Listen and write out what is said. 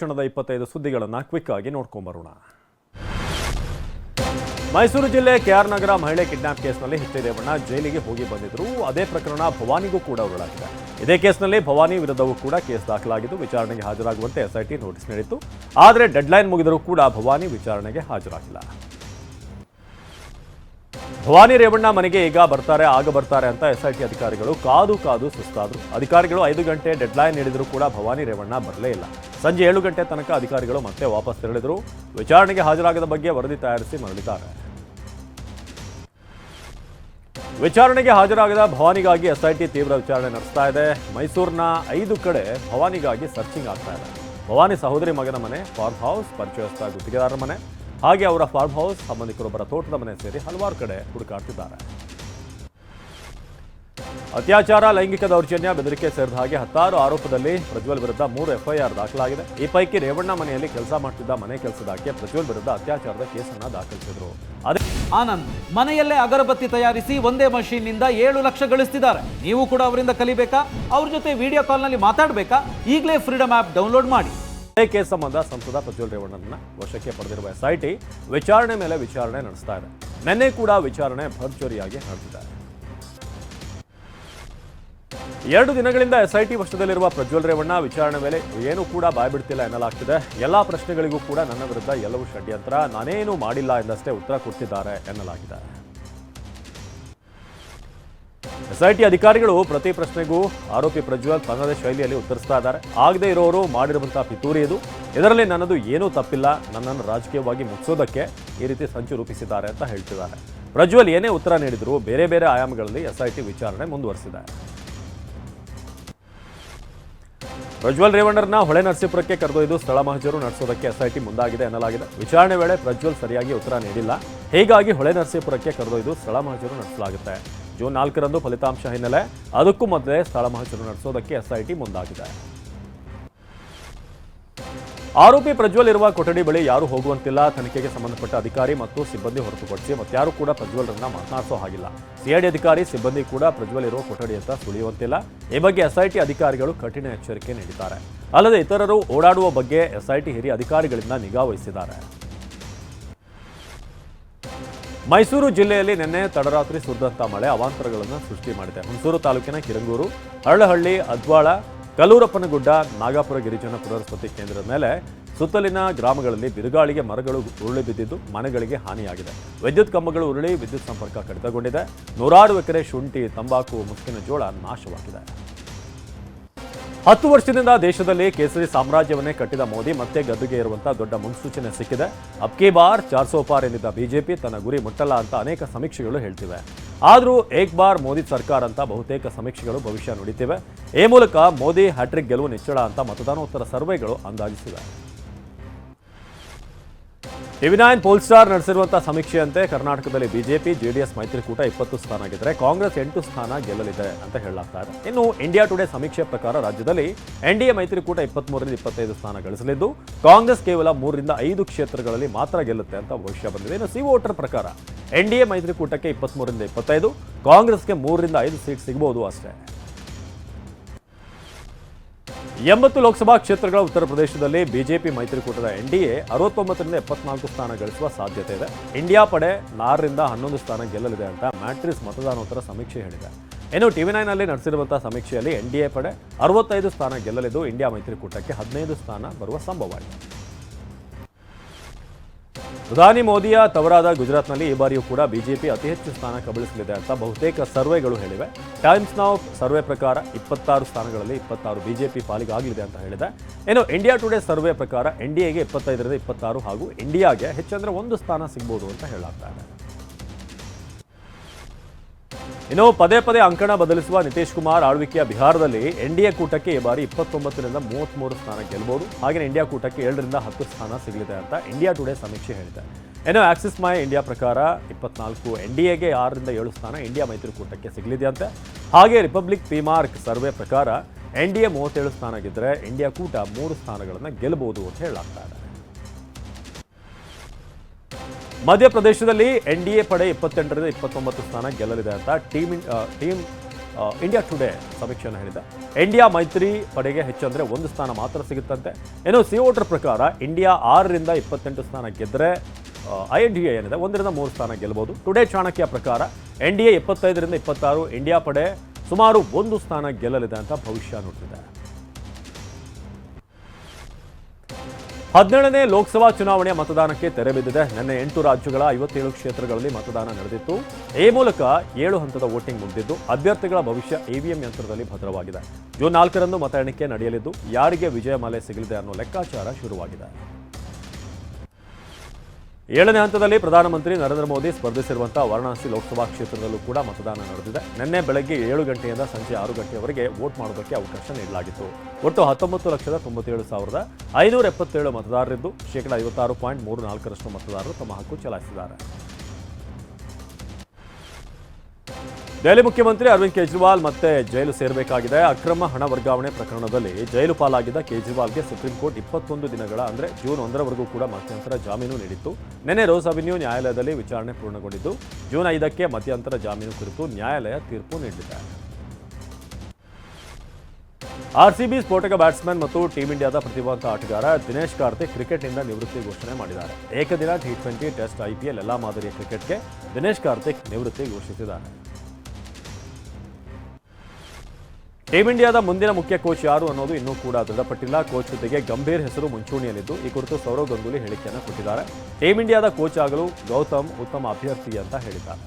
ಕ್ಷಣದ ಇಪ್ಪತ್ತೈದು ಸುದ್ದಿಗಳನ್ನು ಕ್ವಿಕ್ ಆಗಿ ನೋಡ್ಕೊಂಬರೋಣ ಮೈಸೂರು ಜಿಲ್ಲೆ ಕೆಆರ್ ನಗರ ಮಹಿಳೆ ಕಿಡ್ನಾಪ್ ಕೇಸ್ನಲ್ಲಿ ಎಚ್ ರೇವಣ್ಣ ಜೈಲಿಗೆ ಹೋಗಿ ಬಂದಿದ್ರು. ಅದೇ ಪ್ರಕರಣ ಭವಾನಿಗೂ ಕೂಡ ಉರುಳಾಗಿದೆ. ಇದೇ ಕೇಸ್ನಲ್ಲಿ ಭವಾನಿ ವಿರುದ್ಧವೂ ಕೂಡ ಕೇಸ್ ದಾಖಲಾಗಿದ್ದು, ವಿಚಾರಣೆಗೆ ಹಾಜರಾಗುವಂತೆ ಎಸ್ಐಟಿ ನೋಟಿಸ್ ನೀಡಿತ್ತು. ಆದರೆ ಡೆಡ್ಲೈನ್ ಮುಗಿದರೂ ಕೂಡ ಭವಾನಿ ವಿಚಾರಣೆಗೆ ಹಾಜರಾಗಿಲ್ಲ. ಭವಾನಿ ರೇವಣ್ಣ ಮನೆಗೆ ಈಗ ಬರ್ತಾರೆ, ಆಗ ಬರ್ತಾರೆ ಅಂತ ಎಸ್ಐಟಿ ಅಧಿಕಾರಿಗಳು ಕಾದು ಕಾದು ಸುಸ್ತಾದ್ರು. ಅಧಿಕಾರಿಗಳು ಐದು ಗಂಟೆ ಡೆಡ್ಲೈನ್ ನೀಡಿದ್ರು ಕೂಡ ಭವಾನಿ ರೇವಣ್ಣ ಬರಲೇ ಇಲ್ಲ. ಸಂಜೆ ಏಳು ಗಂಟೆ ತನಕ ಅಧಿಕಾರಿಗಳು ಮತ್ತೆ ವಾಪಸ್ ತೆರಳಿದ್ರು. ವಿಚಾರಣೆಗೆ ಹಾಜರಾಗದ ಬಗ್ಗೆ ವರದಿ ತಯಾರಿಸಿ ಮರಳಿದ್ದಾರೆ. ವಿಚಾರಣೆಗೆ ಹಾಜರಾಗದ ಭವಾನಿಗಾಗಿ ಎಸ್ಐಟಿ ತೀವ್ರ ವಿಚಾರಣೆ ನಡೆಸ್ತಾ ಇದೆ. ಮೈಸೂರಿನ ಐದು ಕಡೆ ಭವಾನಿಗಾಗಿ ಸರ್ಚಿಂಗ್ ಆಗ್ತಾ ಇದೆ. ಭವಾನಿ ಸಹೋದರಿ ಮಗನ ಮನೆ ಫಾರ್ಮ್ ಹೌಸ್ ಪರಿಚಯಸ್ಥ ಗುತ್ತಿಗೆದಾರರ ಮನೆ. ಹಾಗೆ ಅವರ ಫಾರ್ಮ್ ಹೌಸ್ ಸಂಬಂಧಿಕರೊಬ್ಬರ ತೋಟದ ಮನೆ ಸೇರಿ ಹಲವಾರು ಕಡೆ ಹುಡುಕಾಡ್ತಿದ್ದಾರೆ. ಅತ್ಯಾಚಾರ, ಲೈಂಗಿಕ ದೌರ್ಜನ್ಯ, ಬೆದರಿಕೆ ಸೇರಿದ ಹಾಗೆ ಹತ್ತಾರು ಆರೋಪದಲ್ಲಿ ಪ್ರಜ್ವಲ್ ವಿರುದ್ಧ ಮೂರು ಎಫ್ಐಆರ್ ದಾಖಲಾಗಿದೆ. ಈ ಪೈಕಿ ರೇವಣ್ಣ ಮನೆಯಲ್ಲಿ ಕೆಲಸ ಮಾಡ್ತಿದ್ದ ಮನೆ ಕೆಲಸದಾಕೆ ಪ್ರಜ್ವಲ್ ವಿರುದ್ಧ ಅತ್ಯಾಚಾರದ ಕೇಸನ್ನ ದಾಖಲಿಸಿದ್ರು. ಅದೇ ಆನಂದ್ ಮನೆಯಲ್ಲೇ ಅಗರಬತ್ತಿ ತಯಾರಿಸಿ ಒಂದೇ ಮಷೀನ್ನಿಂದ ಏಳು ಲಕ್ಷ ಗಳಿಸ್ತಿದ್ದಾರೆ. ನೀವು ಕೂಡ ಅವರಿಂದ ಕಲಿಬೇಕಾ? ಅವ್ರ ಜೊತೆ ವಿಡಿಯೋ ಕಾಲ್ನಲ್ಲಿ ಮಾತಾಡಬೇಕಾ? ಈಗಲೇ ಫ್ರೀಡಮ್ ಆ್ಯಪ್ ಡೌನ್ಲೋಡ್ ಮಾಡಿ. ಕೇಸ್ ಸಂಬಂಧ ಸಂಸದ ಪ್ರಜ್ವಲ್ ರೇವಣ್ಣನ ವಶಕ್ಕೆ ಪಡೆದಿರುವ ಎಸ್ಐಟಿ ವಿಚಾರಣೆ ಮೇಲೆ ವಿಚಾರಣೆ ನಡೆಸ್ತಾ ಇದೆ. ನಿನ್ನೆ ಕೂಡ ವಿಚಾರಣೆ ಭರ್ಜರಿಯಾಗಿ ನಡೆದಿದೆ. ಎರಡು ದಿನಗಳಿಂದ ಎಸ್ಐಟಿ ವಶದಲ್ಲಿರುವ ಪ್ರಜ್ವಲ್ ರೇವಣ್ಣ ವಿಚಾರಣೆ ಮೇಲೆ ಏನೂ ಕೂಡ ಬಾಯ್ಬಿಡ್ತಿಲ್ಲ ಎನ್ನಲಾಗ್ತಿದೆ. ಎಲ್ಲಾ ಪ್ರಶ್ನೆಗಳಿಗೂ ಕೂಡ ನನ್ನ ವಿರುದ್ಧ ಎಲ್ಲವೂ ಷಡ್ಯಂತ್ರ. ನಾನೇನು ಮಾಡಿಲ್ಲ ಎಂದಷ್ಟೇ ಉತ್ತರ ಕೊಡ್ತಿದ್ದಾರೆ ಎನ್ನಲಾಗಿದೆ. ಎಸ್ಐಟಿ ಅಧಿಕಾರಿಗಳು ಪ್ರತಿ ಪ್ರಶ್ನೆಗೂ ಆರೋಪಿ ಪ್ರಜ್ವಲ್ ತನ್ನದೇ ಶೈಲಿಯಲ್ಲಿ ಉತ್ತರಿಸ್ತಾ ಇದ್ದಾರೆ. ಆಗದೆ ಇರೋರು ಮಾಡಿರುವಂತಹ ಪಿತೂರಿ ಇದು. ಇದರಲ್ಲಿ ನನ್ನದು ಏನೂ ತಪ್ಪಿಲ್ಲ. ನನ್ನನ್ನು ರಾಜಕೀಯವಾಗಿ ಮುಚ್ಚೋದಕ್ಕೆ ಈ ರೀತಿ ಸಂಚು ರೂಪಿಸಿದ್ದಾರೆ ಅಂತ ಹೇಳ್ತಿದ್ದಾರೆ. ಪ್ರಜ್ವಲ್ ಏನೇ ಉತ್ತರ ನೀಡಿದ್ರು ಬೇರೆ ಬೇರೆ ಆಯಾಮಗಳಲ್ಲಿ ಎಸ್ಐಟಿ ವಿಚಾರಣೆ ಮುಂದುವರೆಸಿದೆ. ಪ್ರಜ್ವಲ್ ರೇವಣ್ಣರನ್ನ ಹೊಳೆ ನರಸೀಪುರಕ್ಕೆ ಕರೆದೊಯ್ದು ಸ್ಥಳ ಮಹಜರು ನಡೆಸೋದಕ್ಕೆ ಎಸ್ಐಟಿ ಮುಂದಾಗಿದೆ ಎನ್ನಲಾಗಿದೆ. ವಿಚಾರಣೆ ವೇಳೆ ಪ್ರಜ್ವಲ್ ಸರಿಯಾಗಿ ಉತ್ತರ ನೀಡಿಲ್ಲ. ಹೀಗಾಗಿ ಹೊಳೆ ನರಸೀಪುರಕ್ಕೆ ಕರೆದೊಯ್ದು ಸ್ಥಳ ಮಹಜರು ನಡೆಸಲಾಗುತ್ತೆ. ಜೂನ್ ನಾಲ್ಕರಂದು ಫಲಿತಾಂಶ ಹಿನ್ನೆಲೆ. ಅದಕ್ಕೂ ಮೊದಲೇ ಸ್ಥಳ ಮಹಜರು ನಡೆಸೋದಕ್ಕೆ ಎಸ್ಐಟಿ ಮುಂದಾಗಿದೆ. ಆರೋಪಿ ಪ್ರಜ್ವಲ್ ಇರುವ ಕೊಠಡಿ ಬಳಿ ಯಾರು ಹೋಗುವಂತಿಲ್ಲ. ತನಿಖೆಗೆ ಸಂಬಂಧಪಟ್ಟ ಅಧಿಕಾರಿ ಮತ್ತು ಸಿಬ್ಬಂದಿ ಹೊರತುಪಡಿಸಿ ಮತ್ತಾರು ಕೂಡ ಪ್ರಜ್ವಲ್ರನ್ನ ಮಾತನಾಡಿಸೋ ಹಾಗಿಲ್ಲ. ಸಿಐಡಿ ಅಧಿಕಾರಿ, ಸಿಬ್ಬಂದಿ ಕೂಡ ಪ್ರಜ್ವಲ್ ಇರುವ ಕೊಠಡಿ ಅಂತ ಸುಳಿಯುವಂತಿಲ್ಲ. ಈ ಬಗ್ಗೆ ಎಸ್ಐಟಿ ಅಧಿಕಾರಿಗಳು ಕಠಿಣ ಎಚ್ಚರಿಕೆ ನೀಡಿದ್ದಾರೆ. ಅಲ್ಲದೆ ಇತರರು ಓಡಾಡುವ ಬಗ್ಗೆ ಎಸ್ಐಟಿ ಹಿರಿಯ ಅಧಿಕಾರಿಗಳಿಂದ ನಿಗಾ ವಹಿಸಿದ್ದಾರೆ. ಮೈಸೂರು ಜಿಲ್ಲೆಯಲ್ಲಿ ನಿನ್ನೆ ತಡರಾತ್ರಿ ಸುರಿದಂತ ಮಳೆ ಅವಾಂತರಗಳನ್ನು ಸೃಷ್ಟಿ ಮಾಡಿದೆ. ಹುಣಸೂರು ತಾಲೂಕಿನ ಕಿರಂಗೂರು ಹರಳಹಳ್ಳಿ ಅದ್ವಾಳ ಕಲ್ಲೂರಪ್ಪನಗುಡ್ಡ, ನಾಗಾಪುರ, ಗಿರಿಜನ ಪುನರ್ವಸತಿ ಕೇಂದ್ರದ ಮೇಲೆ ಸುತ್ತಲಿನ ಗ್ರಾಮಗಳಲ್ಲಿ ಬಿರುಗಾಳಿಗೆ ಮರಗಳು ಉರುಳಿ ಬಿದ್ದಿದ್ದು ಮನೆಗಳಿಗೆ ಹಾನಿಯಾಗಿದೆ. ವಿದ್ಯುತ್ ಕಂಬಗಳು ಉರುಳಿ, ವಿದ್ಯುತ್ ಸಂಪರ್ಕ ಕಡಿತಗೊಂಡಿದೆ. ನೂರಾರು ಎಕರೆ ಶುಂಠಿ, ತಂಬಾಕು ಮುಸ್ಕಿನ ಜೋಳ ನಾಶವಾಗಿದೆ. ಹತ್ತು ವರ್ಷದಿಂದ ದೇಶದಲ್ಲಿ ಕೇಸರಿ ಸಾಮ್ರಾಜ್ಯವನ್ನೇ ಕಟ್ಟಿದ ಮೋದಿ ಮತ್ತೆ ಗದ್ದುಗೆ ಇರುವಂತಹ ದೊಡ್ಡ ಮುನ್ಸೂಚನೆ ಸಿಕ್ಕಿದೆ. ಅಬ್ಕಿ ಬಾರ್ ಚಾರ್ ಸೋ ಎಂದಿದ್ದ ಬಿಜೆಪಿ ತನ್ನ ಗುರಿ ಮುಟ್ಟಲ್ಲ ಅಂತ ಅನೇಕ ಸಮೀಕ್ಷೆಗಳು ಹೇಳ್ತಿವೆ. ಆದರೂ ಏಕ್ ಬಾರ್ ಮೋದಿ ಸರ್ಕಾರ ಅಂತ ಬಹುತೇಕ ಸಮೀಕ್ಷೆಗಳು ಭವಿಷ್ಯ ನುಡಿತಿವೆ. ಈ ಮೂಲಕ ಮೋದಿ ಹ್ಯಾಟ್ರಿಕ್ ಗೆಲುವು ನಿಚ್ಚಳ ಅಂತ ಮತದಾನೋತ್ತರ ಸರ್ವೆಗಳು ಅಂದಾಜಿಸಿವೆ. ಟಿವಿ ನೈನ್ ಪೋಲ್ ಸ್ಟಾರ್ ನಡೆಸಿರುವಂತಹ ಸಮೀಕ್ಷೆಯಂತೆ ಕರ್ನಾಟಕದಲ್ಲಿ ಬಿಜೆಪಿ, ಜೆಡಿಎಸ್ ಮೈತ್ರಿಕೂಟ ಇಪ್ಪತ್ತು ಸ್ಥಾನ ಗೆದ್ದರೆ ಕಾಂಗ್ರೆಸ್ ಎಂಟು ಸ್ಥಾನ ಗೆಲ್ಲಲಿದೆ ಅಂತ ಹೇಳಲಾಗ್ತಾ ಇದೆ. ಇನ್ನು ಇಂಡಿಯಾ ಟುಡೇ ಸಮೀಕ್ಷೆ ಪ್ರಕಾರ ರಾಜ್ಯದಲ್ಲಿ ಎನ್ಡಿಎ ಮೈತ್ರಿಕೂಟ ಇಪ್ಪತ್ಮೂರರಿಂದ ಇಪ್ಪತ್ತೈದು ಸ್ಥಾನ ಗಳಿಸಲಿದ್ದು, ಕಾಂಗ್ರೆಸ್ ಕೇವಲ ಮೂರರಿಂದ ಐದು ಕ್ಷೇತ್ರಗಳಲ್ಲಿ ಮಾತ್ರ ಗೆಲ್ಲುತ್ತೆ ಅಂತ ಭವಿಷ್ಯ ಬಂದಿದೆ. ಇನ್ನು ಸಿ ವೋಟರ್ ಪ್ರಕಾರ ಎನ್ಡಿಎ ಮೈತ್ರಿಕೂಟಕ್ಕೆ ಇಪ್ಪತ್ಮೂರರಿಂದ ಇಪ್ಪತ್ತೈದು, ಕಾಂಗ್ರೆಸ್ಗೆ ಮೂರರಿಂದ ಐದು ಸೀಟ್ ಸಿಗಬಹುದು ಅಷ್ಟೇ. ಎಂಬತ್ತು ಲೋಕಸಭಾ ಕ್ಷೇತ್ರಗಳ ಉತ್ತರ ಪ್ರದೇಶದಲ್ಲಿ ಬಿಜೆಪಿ ಮೈತ್ರಿಕೂಟದ ಎ ಅರವತ್ತೊಂಬತ್ತರಿಂದ ಎಪ್ಪತ್ನಾಲ್ಕು ಸ್ಥಾನ ಗಳಿಸುವ ಸಾಧ್ಯತೆ ಇದೆ. ಇಂಡಿಯಾ ಪಡೆ ನಾರರಿಂದ ಹನ್ನೊಂದು ಸ್ಥಾನ ಗೆಲ್ಲಲಿದೆ ಅಂತ ಮ್ಯಾಟ್ರಿಸ್ ಮತದಾನೋತ್ತರ ಸಮೀಕ್ಷೆ ಹೇಳಿದೆ. ಇನ್ನು ಟಿವಿ ನೈನಲ್ಲಿ ನಡೆಸಿರುವಂತಹ ಸಮೀಕ್ಷೆಯಲ್ಲಿ ಎನ್ಡಿಎ ಪಡೆ ಅರವತ್ತೈದು ಸ್ಥಾನ ಗೆಲ್ಲಲಿದ್ದು ಇಂಡಿಯಾ ಮೈತ್ರಿಕೂಟಕ್ಕೆ ಹದಿನೈದು ಸ್ಥಾನ ಬರುವ ಸಂಭವ ಪ್ರಧಾನಿ ಮೋದಿಯ ತವರಾದ ಗುಜರಾತ್ನಲ್ಲಿ ಈ ಬಾರಿಯೂ ಕೂಡ ಬಿಜೆಪಿ ಅತಿ ಹೆಚ್ಚು ಸ್ಥಾನ ಕಬಳಿಸಲಿದೆ ಅಂತ ಬಹುತೇಕ ಸರ್ವೆಗಳು ಹೇಳಿವೆ. ಟೈಮ್ಸ್ ನಾವ್ ಸರ್ವೆ ಪ್ರಕಾರ ಇಪ್ಪತ್ತಾರು ಸ್ಥಾನಗಳಲ್ಲಿ ಇಪ್ಪತ್ತಾರು ಬಿಜೆಪಿ ಪಾಲಿಗಾಗಲಿದೆ ಅಂತ ಹೇಳಿದೆ. ಏನು ಇಂಡಿಯಾ ಟುಡೇ ಸರ್ವೆ ಪ್ರಕಾರ ಎನ್ ಡಿ ಎಗೆ ಇಪ್ಪತ್ತೈದರಿಂದ ಇಪ್ಪತ್ತಾರು ಹಾಗೂ ಇಂಡಿಯಾಗೆ ಹೆಚ್ಚಂದ್ರೆ ಒಂದು ಸ್ಥಾನ ಸಿಗ್ಬೋದು ಅಂತ ಹೇಳಲಾಗ್ತಾ ಇದೆ. ಇನ್ನು ಪದೇ ಪದೇ ಅಂಕಣ ಬದಲಿಸುವ ನಿತೀಶ್ ಕುಮಾರ್ ಆಳ್ವಿಕೆಯ ಬಿಹಾರದಲ್ಲಿ ಎನ್ಡಿಎ ಕೂಟಕ್ಕೆ ಈ ಬಾರಿ ಇಪ್ಪತ್ತೊಂಬತ್ತರಿಂದ ಮೂವತ್ತ್ಮೂರು ಸ್ಥಾನ ಗೆಲ್ಲಬಹುದು ಹಾಗೆ ಇಂಡಿಯಾ ಕೂಟಕ್ಕೆ ಏಳರಿಂದ ಹತ್ತು ಸ್ಥಾನ ಸಿಗಲಿದೆ ಅಂತ ಇಂಡಿಯಾ ಟುಡೇ ಸಮೀಕ್ಷೆ ಹೇಳಿದೆ. ಏನೋ ಆಕ್ಸಿಸ್ ಮೈ ಇಂಡಿಯಾ ಪ್ರಕಾರ ಇಪ್ಪತ್ನಾಲ್ಕು ಎನ್ ಡಿ ಎಗೆ ಆರರಿಂದ ಏಳು ಸ್ಥಾನ ಇಂಡಿಯಾ ಮೈತ್ರಿ ಕೂಟಕ್ಕೆ ಸಿಗಲಿದೆ ಸಿಗಲಿದೆಯಂತೆ. ಹಾಗೆ ರಿಪಬ್ಲಿಕ್ ಪಿಮಾರ್ಕ್ ಸರ್ವೆ ಪ್ರಕಾರ ಎನ್ ಡಿ ಎ ಮೂವತ್ತೇಳು ಸ್ಥಾನ ಗೆದ್ದರೆ ಇಂಡಿಯಾ ಕೂಟ ಮೂರು ಸ್ಥಾನಗಳನ್ನು ಗೆಲ್ಲಬಹುದು ಅಂತ ಹೇಳಲಾಗ್ತಾ ಇದೆ. ಮಧ್ಯಪ್ರದೇಶದಲ್ಲಿ ಎ ಪಡೆ ಇಪ್ಪತ್ತೆಂಟರಿಂದ ಇಪ್ಪತ್ತೊಂಬತ್ತು ಸ್ಥಾನ ಗೆಲ್ಲಲಿದೆ ಅಂತ ಟೀಮ್ ಟೀಮ್ ಇಂಡಿಯಾ ಟುಡೇ ಸಮೀಕ್ಷೆಯನ್ನು ಹೇಳಿದ ಇಂಡಿಯಾ ಮೈತ್ರಿ ಪಡೆಗೆ ಹೆಚ್ಚಂದರೆ ಒಂದು ಸ್ಥಾನ ಮಾತ್ರ ಸಿಗುತ್ತಂತೆ. ಏನು ಸಿ ವೋಟರ್ ಪ್ರಕಾರ ಇಂಡಿಯಾ ಆರರಿಂದ ಇಪ್ಪತ್ತೆಂಟು ಸ್ಥಾನ ಗೆದ್ದರೆ ಐ ಎನ್ ಡಿ ಎ ಏನಿದೆ, ಒಂದರಿಂದ ಮೂರು ಸ್ಥಾನ ಗೆಲ್ಲಬಹುದು ಟುಡೇ ಚಾಣಕ್ಯ ಪ್ರಕಾರ ಎನ್ ಡಿ ಎ ಇಪ್ಪತ್ತೈದರಿಂದ ಇಪ್ಪತ್ತಾರು, ಇಂಡಿಯಾ ಪಡೆ ಸುಮಾರು ಒಂದು ಸ್ಥಾನ ಗೆಲ್ಲಲಿದೆ ಅಂತ ಭವಿಷ್ಯ ನುಡಿದಿದೆ ಹದಿನೇಳನೇ ಲೋಕಸಭಾ ಚುನಾವಣೆಯ ಮತದಾನಕ್ಕೆ ತೆರೆ ಬಿದ್ದಿದೆ. ನಿನ್ನೆ ಎಂಟು ರಾಜ್ಯಗಳ ಐವತ್ತೇಳು ಕ್ಷೇತ್ರಗಳಲ್ಲಿ ಮತದಾನ ನಡೆದಿತ್ತು. ಈ ಮೂಲಕ ಏಳು ಹಂತದ ವೋಟಿಂಗ್ ಮುಗಿದಿದ್ದು, ಅಭ್ಯರ್ಥಿಗಳ ಭವಿಷ್ಯ ಇವಿಎಂ ಯಂತ್ರದಲ್ಲಿ ಭದ್ರವಾಗಿದೆ. ಜೂನ್ ನಾಲ್ಕರಂದು ಮತ ಎಣಿಕೆ ನಡೆಯಲಿದ್ದು, ಯಾರಿಗೆ ವಿಜಯ ಮಾಲೆ ಸಿಗಲಿದೆ ಅನ್ನೋ ಲೆಕ್ಕಾಚಾರ ಶುರುವಾಗಿದೆ. ಏಳನೇ ಹಂತದಲ್ಲಿ ಪ್ರಧಾನಮಂತ್ರಿ ನರೇಂದ್ರ ಮೋದಿ ಸ್ಪರ್ಧಿಸಿರುವಂತಹ ವಾರಣಾಸಿ ಲೋಕಸಭಾ ಕ್ಷೇತ್ರದಲ್ಲೂ ಕೂಡ ಮತದಾನ ನಡೆದಿದೆ. ನಿನ್ನೆ ಬೆಳಗ್ಗೆ ಏಳು ಗಂಟೆಯಿಂದ ಸಂಜೆ ಆರು ಗಂಟೆಯವರೆಗೆ ವೋಟ್ ಮಾಡೋದಕ್ಕೆ ಅವಕಾಶ ನೀಡಲಾಗಿತ್ತು. ಒಟ್ಟು ಹತ್ತೊಂಬತ್ತು ಲಕ್ಷದ ತೊಂಬತ್ತೇಳು ಸಾವಿರದ ಐನೂರ ಎಪ್ಪತ್ತೇಳು ಮತದಾರರಿದ್ದು ಶೇಕಡಾ ಐವತ್ತಾರು ಪಾಯಿಂಟ್ ಮೂರು ನಾಲ್ಕರಷ್ಟು ಮತದಾರರು ತಮ್ಮ ಹಕ್ಕು ಚಲಾಯಿಸಿದ್ದಾರೆ. ದೆಹಲಿ ಮುಖ್ಯಮಂತ್ರಿ ಅರವಿಂದ್ ಕೇಜ್ರಿವಾಲ್ ಮತ್ತೆ ಜೈಲು ಸೇರಬೇಕಾಗಿದೆ. ಅಕ್ರಮ ಹಣ ವರ್ಗಾವಣೆ ಪ್ರಕರಣದಲ್ಲಿ ಜೈಲು ಪಾಲಾಗಿದ್ದ ಕೇಜ್ರಿವಾಲ್ಗೆ ಸುಪ್ರೀಂ ಕೋರ್ಟ್ ಇಪ್ಪತ್ತೊಂದು ದಿನಗಳ, ಅಂದ್ರೆ ಜೂನ್ ಒಂದರವರೆಗೂ ಕೂಡ ಮಧ್ಯಂತರ ಜಾಮೀನು ನೀಡಿತ್ತು. ನಿನ್ನೆ ರೋಸ್ ಅವೆನ್ಯೂ ನ್ಯಾಯಾಲಯದಲ್ಲಿ ವಿಚಾರಣೆ ಪೂರ್ಣಗೊಂಡಿದ್ದು. ಜೂನ್ ಐದಕ್ಕೆ ಮಧ್ಯಂತರ ಜಾಮೀನು ಕುರಿತು ನ್ಯಾಯಾಲಯ ತೀರ್ಪು ನೀಡಿದೆ. ಆರ್ಸಿಬಿ ಸ್ಫೋಟಕ ಬ್ಯಾಟ್ಸ್ಮನ್ ಮತ್ತು ಟೀಂ ಇಂಡಿಯಾದ ಪ್ರತಿಭಾವಂತ ಆಟಗಾರ ದಿನೇಶ್ ಕಾರ್ತಿಕ್ ಕ್ರಿಕೆಟ್ನಿಂದ ನಿವೃತ್ತಿ ಘೋಷಣೆ ಮಾಡಿದ್ದಾರೆ. ಏಕದಿನ ಟಿ ಟ್ವೆಂಟಿ ಟೆಸ್ಟ್ ಐಪಿಎಲ್ ಎಲ್ಲಾ ಮಾದರಿಯ ಕ್ರಿಕೆಟ್ಗೆ ದಿನೇಶ್ ಕಾರ್ತಿಕ್ ನಿವೃತ್ತಿ ಘೋಷಿಸಿದ್ದಾರೆ. ಟೀಂ ಇಂಡಿಯಾದ ಮುಂದಿನ ಮುಖ್ಯ ಕೋಚ್ ಯಾರು ಅನ್ನೋದು ಇನ್ನೂ ಕೂಡ ದೃಢಪಟ್ಟಿಲ್ಲ ಕೋಚ್ ಜೊತೆಗೆ ಗಂಭೀರ್ ಹೆಸರು ಮುಂಚೂಣಿಯಲ್ಲಿದ್ದು, ಈ ಕುರಿತು ಸೌರವ್ ಗಂಗೂಲಿ ಹೇಳಿಕೆಯನ್ನು ಕೊಟ್ಟಿದ್ದಾರೆ. ಟೀಂ ಇಂಡಿಯಾದ ಕೋಚ್ ಆಗಲು ಗೌತಮ್ ಉತ್ತಮ ಅಭ್ಯರ್ಥಿ ಅಂತ ಹೇಳಿದ್ದಾರೆ.